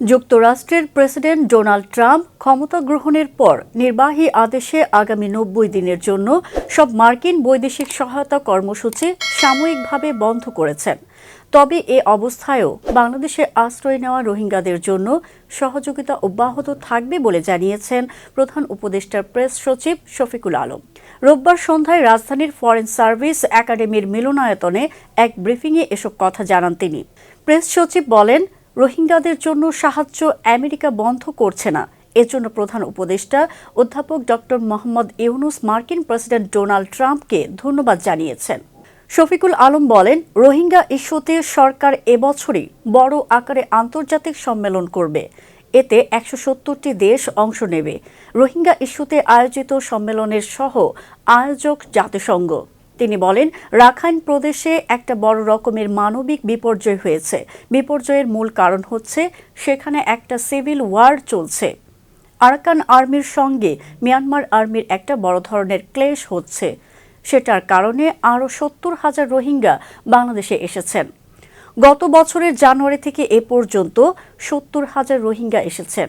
যুক্তরাষ্ট্রের president Donald Trump ক্ষমতা গ্রহণের পর নির্বাহী আদেশে আগামী নব্বই দিনের জন্য সব মার্কিন বৈদেশিক সহায়তা কর্মসূচি সাময়িকভাবে বন্ধ করেছেন। তবে এ অবস্থায়ও বাংলাদেশে আশ্রয় নেওয়া রোহিঙ্গাদের জন্য সহযোগিতা অব্যাহত থাকবে বলে জানিয়েছেন প্রধান উপদেষ্টার প্রেস সচিব শফিকুল আলম। রোববার সন্ধ্যায় রাজধানীর ফরেন সার্ভিস একাডেমির মিলনায়তনে এক ব্রিফিংয়ে এসব কথা জানান তিনি। প্রেস সচিব বলেন রোহিঙ্গাদের জন্য সাহায্য আমেরিকা বন্ধ করছে না। এজন্য প্রধান উপদেষ্টা অধ্যাপক ডক্টর মোহাম্মদ ইউনুস মার্কিন প্রেসিডেন্ট ডোনাল্ড ট্রাম্পকে ধন্যবাদ জানিয়েছেন। শফিকুল আলম বলেন, রোহিঙ্গা ইস্যুতে সরকার এবছরই বড় আকারে আন্তর্জাতিক সম্মেলন করবে। এতে একশো সত্তরটি দেশ অংশ নেবে। রোহিঙ্গা ইস্যুতে আয়োজিত সম্মেলনের সহ আয়োজক জাতিসংঘ। তিনি বলেন, রাখাইন প্রদেশে একটা বড় রকমের মানবিক বিপর্যয় হয়েছে। বিপর্যয়ের মূল কারণ হচ্ছে সেখানে একটা সিভিল ওয়ার চলছে। আরাকান আর্মির সঙ্গে মিয়ানমার আর্মির একটা বড় ধরনের ক্লেশ হচ্ছে। সেটার কারণে আরও সত্তর হাজার রোহিঙ্গা বাংলাদেশে এসেছেন। গত বছরের জানুয়ারি থেকে এ পর্যন্ত সত্তর হাজার রোহিঙ্গা এসেছেন।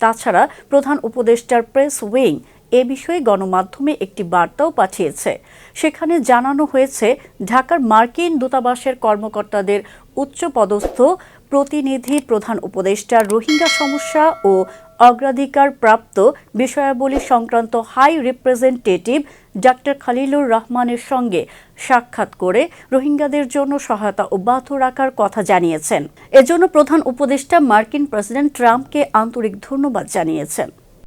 তাছাড়া প্রধান উপদেষ্টার প্রেস উইং এ বিষয়ে গণমাধ্যমে একটি বার্তাও পাঠিয়েছে। সেখানে জানানো হয়েছে, ঢাকার মার্কিন দূতাবাসের কর্মকর্তাদের উচ্চপদস্থ প্রতিনিধি প্রধান উপদেষ্টা রোহিঙ্গা সমস্যা ও অগ্রাধিকার প্রাপ্ত বিষয়াবলী সংক্রান্ত হাই রিপ্রেজেন্টেটিভ ডাক্তার খালিলুর রহমানের সঙ্গে সাক্ষাৎ করে রোহিঙ্গাদের জন্য সহায়তা অব্যাহত রাখার কথা জানিয়েছেন। এজন্য প্রধান উপদেষ্টা মার্কিন প্রেসিডেন্ট ট্রাম্পকে আন্তরিক ধন্যবাদ জানিয়েছেন।